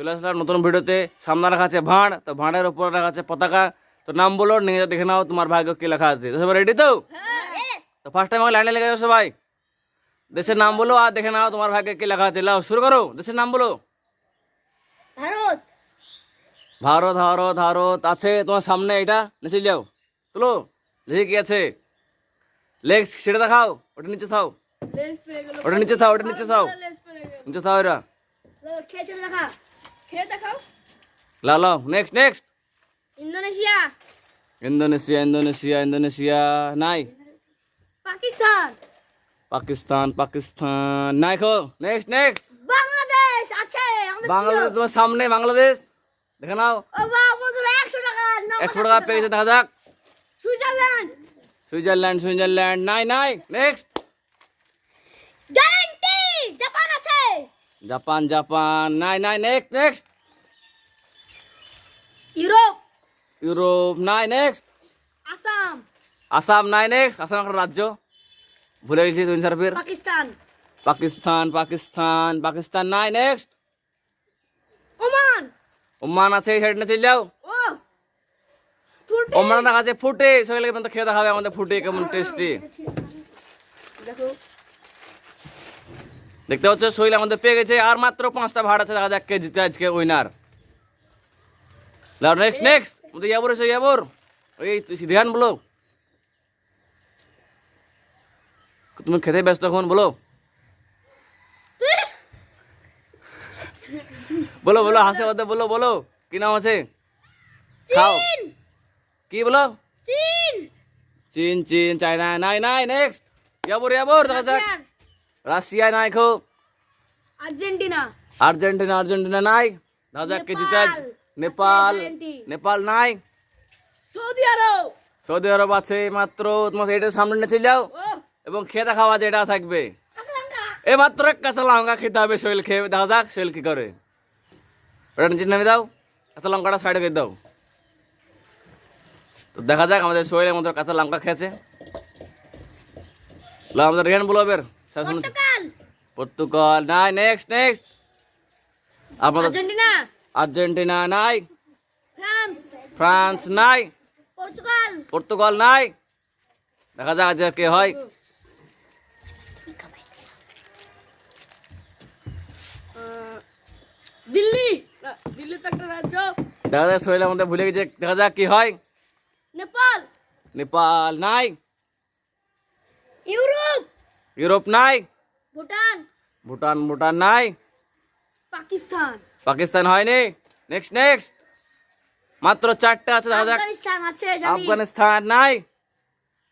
চলে আসলাম নতুন ভিডিওতে। সামনে রাখা আছে ভাঁড় তো ভাঁড়ের উপর রাখা আছে পতাকা। তো নাম বলো নিয়ে দেখে নাও তোমার ভাগ্য কি লেখা আছে। সবাই রেডি তো? তো ফার্স্ট টাইম আমাকে লাইনে লেগে যাও সবাই। দেশের নাম বলো আর দেখে নাও তোমার ভাগ্যে কি লেখা আছে। লাও শুরু করো। দেশের নাম বলো। ভারত। ভারত ভারত ভারত। আছে তোমার সামনে এটা। নিচে যাও। তুলো দেখি কি আছে। লেগ সেটা দেখাও ওটা নিচে থাও। ওটা নিচে থাও ওটা নিচে থাও। নিচে থাও এরা। দেখা। খেয়ে দেখাও। লাও লাও next next Indonesia. Indonesia Indonesia Indonesia নাই। পাকিস্তান। পাকিস্তান পাকিস্তান নাই খো। নেক্সট নেক্সট বাংলাদেশ আছে বাংলাদেশ তোমার সামনে বাংলাদেশ। দেখে নাও। একশো টাকা। একশো টাকা পেয়েছে দেখা যাক। সুইজারল্যান্ড। সুইজারল্যান্ড সুইজারল্যান্ড নাই নাই নেক্সট গ্যারান্টি জাপান আছে জাপান জাপান। নাই নাই নেক্সট নেক্সট ইউরোপ। ইউরোপ নাই নেক্সট আসাম। আসাম নাই নেক্সট আসাম একটা রাজ্য। ভুলে গেছি তুই স্যার ফির পাকিস্তান। পাকিস্তান পাকিস্তান পাকিস্তান নাই নেক্সট ওমান। ওমান আছে এই সাইডে চলে যাও। ওমান দেখা আছে ফুটে। সকালে পর্যন্ত খেয়ে দেখাবে আমাদের ফুটে কেমন টেস্টি দেখো। দেখতে হচ্ছে শৈল আমাদের পেয়ে গেছে আর মাত্র পাঁচটা ভাড় আছে দেখা যাক কে জিতে আজকে উইনার নেক্সট নেক্সট আমাদের ইয়াবর এসে ইয়াবর। ওই তুই ধ্যান বলো। তুমি খেতে ব্যস্ত এখন বলো। বলো বলো হাসে ওদের বলো বলো। কি নাম আছে? খাও। কি বলো? চীন। চীন চীন চায়না। নাই নাই নেক্সট ইয়াবর ইয়াবর দেখা যাক। রাশিয়া নাই খুব আর্জেন্টিনা। আর্জেন্টিনা আর্জেন্টিনা নাই দেখা যাক কে জিতে নেপাল। নেপাল নাই সৌদি আরব। সৌদি আরব আছে মাত্র তোমার এটা সামনে নিয়ে চলে যাও। এবং খেতে খাওয়া যেটা থাকবে। কাঁচালঙ্কা এই মাত্র এক কাঁচা লঙ্কা খেতে হবে শৈল খেয়ে দেখা যাক শৈল কি করে। ওটা নিচে নামে দাও কাঁচা লঙ্কাটা সাইডে করে দাও। তো দেখা যাক আমাদের শৈলের মতো কাঁচা লঙ্কা খেয়েছে। আমাদের রিয়ান বলো এবার শুনুন। পর্তুগাল। পর্তুগাল। নাই নেক্সট নেক্সট আপনাদের আর্জেন্টিনা। আর্জেন্টিনা নাই। ফ্রান্স। ফ্রান্স নাই। পর্তুগাল। পর্তুগাল নাই। দেখা যাক আজ কে হয়। দিল্লি। দিল্লি তো একটা রাজ্য। দেখা যাক শৈল আমাদের ভুলে গেছে। দেখা যাক কি হয়। নেপাল। নেপাল নাই। ইউরোপ নাই? ভুটান। ভুটান ভুটান নাই? পাকিস্তান। পাকিস্তান হয়নি? নেক্সট নেক্সট মাত্র চারটে আছে দেখা যাক। আফগানিস্তান আছে জানি। আফগানিস্তান নাই?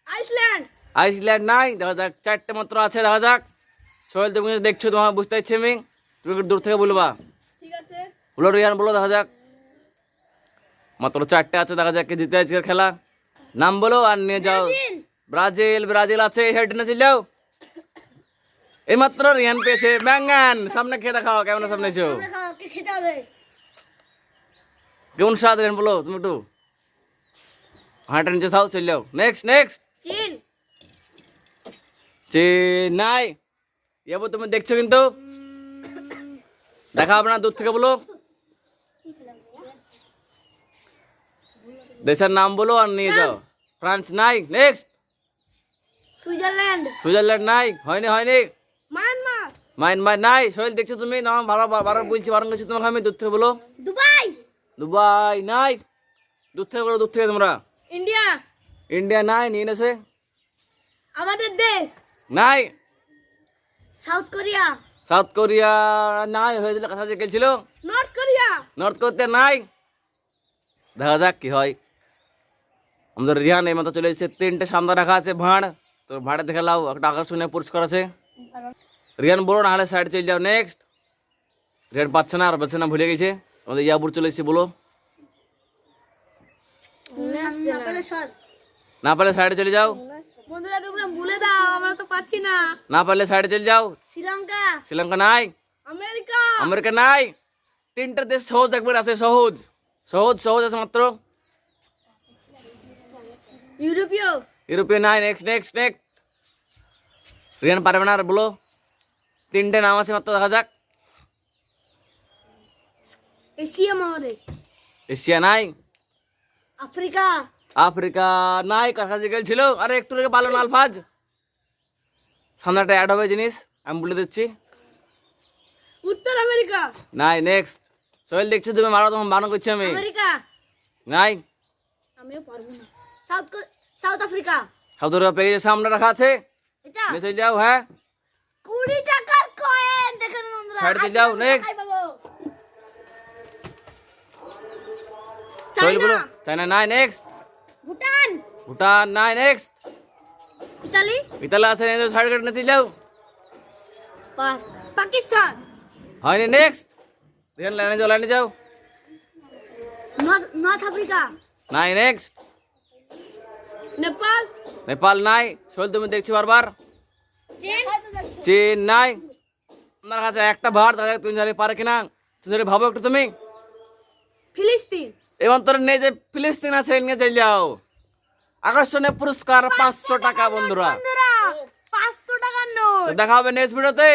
আইসল্যান্ড। আইসল্যান্ড নাই? দেখা যাক চারটে মাত্র আছে দেখা যাক। সোহেল তুমি দেখছ তোমার বুঝতে পারছি আমি। তুমি একটু দূর থেকে বলবা। ঠিক আছে। বলো রিয়ান বলো দেখা যাক। মাত্র চারটে আছে দেখা যাক কে জিতে আজকের খেলা। নাম বলো আর নিয়ে যাও। ব্রাজিল। ব্রাজিল আছে হেড না চলে যাও এইমাত্র রিয়ান পেয়েছে ব্যাঙ্গান। সামনে খেয়ে দেখাও কেমন সামনে এসো? খেতে কেমন স্বাদ রিয়ান বলো তুমি একটু। হাঁটা নিচে থাও চলে যাও। নেক্সট নেক্সট চেন্নাই ইয়াবো তুমি দেখছ কিন্তু। দেখা হবে না দূর থেকে বলো। দেশের নাম বলো আর নিয়ে যাও। ফ্রান্স। নাই। Next Switzerland. সুইজারল্যান্ড নাই। হয়নি হয়নি। মায়ানমার মাইনমার নাই সোহেল দেখছ তুমি? না ভালো বারো বলছি বারণ করছি তোমাকে আমি দূর থেকে বলো। দুবাই। দুবাই নাই দূর থেকে বলো দূর থেকে তোমরা। ইন্ডিয়া। ইন্ডিয়া নাই নিয়ে নেছে আমাদের দেশ। নাই। South Korea. সাউথ কোরিয়া নাই হয়েছিল কথা যে গেছিল নর্থ কোরিয়া। নর্থ কোরিয়া নাই। দেখা যাক কি হয়। আমাদের রিহান এই মতো চলে এসেছে। তিনটে সামনে রাখা আছে ভাঁড়। তো ভাঁড়ে দেখে লাও একটা আকর্ষণীয় পুরস্কার আছে। রিয়ান বলো না হলে সাইড চলে যাও নেক্সট রিয়ান পাচ্ছে না আর পাচ্ছে না ভুলে গেছে। আমাদের ইয়াবুর চলে এসেছে বলো। না পারলে সাইডে চলে যাও। বন্ধুরা তোমরা ভুলে দাও আমরা তো পাচ্ছি না। না পারলে সাইডে চলে যাও। শ্রীলঙ্কা। শ্রীলঙ্কা নাই। আমেরিকা। আমেরিকা নাই। তিনটা দেশ সহজ একবার আছে সহজ। সহজ সহজ আছে মাত্র। ইউরোপীয়। ইউরোপিয়ান নাই নেক্সট নেক্সট নেক্সট রিয়ান পারবে না আর বলো। তিনটে নাম আছে মাত্র দেখা যাক। এশিয়া মহাদেশ। এশিয়া নাই? আফ্রিকা। আফ্রিকা নাই কাছাকাছি গেছিল আরে একটু লেগে ভালো নালফাজ সামনে একটা অ্যাড হবে জিনিস আমি বলে দিচ্ছি। উত্তর আমেরিকা। নাই নেক্সট সোহেল দেখছি তুমি মারো তোমার বানো করছি আমি। আমেরিকা। নাই? আমিও পারব না। South South Africa. সব ধরে পেয়ে সামনে রাখা আছে। এটা? চলে যাও হ্যাঁ। কুড়ি টাকার কয়েন দেখেন বন্ধুরা Side তে যাও, next. সোহেল বলো চায়না নাই নেক্সট ভুটান। ভুটান নাই নেক্সট ইতালি। ইতালি আছে সাইড কেটে নিয়ে চলে যাও। পাকিস্তান। হয়নি নেক্সট দেখেন লাইনে যাও লাইনে যাও। North North Africa. নাই নেক্সট নেপাল। নেপাল নাই সোহেল তুমি দেখছি বারবার। চীন। চীন নাই। আপনার কাছে একটা ভার দেখা যাক তুমি জানি পারে কিনা। তুমি জানি ভাবো একটু তুমি। ফিলিস্তিন। এবং তোর নেই যে ফিলিস্তিন আছে নিয়ে চলে যাও আকর্ষণে পুরস্কার পাঁচশো টাকা বন্ধুরা। বন্ধুরা। পাঁচশো টাকা নোট। দেখা হবে নেক্সট ভিডিওতে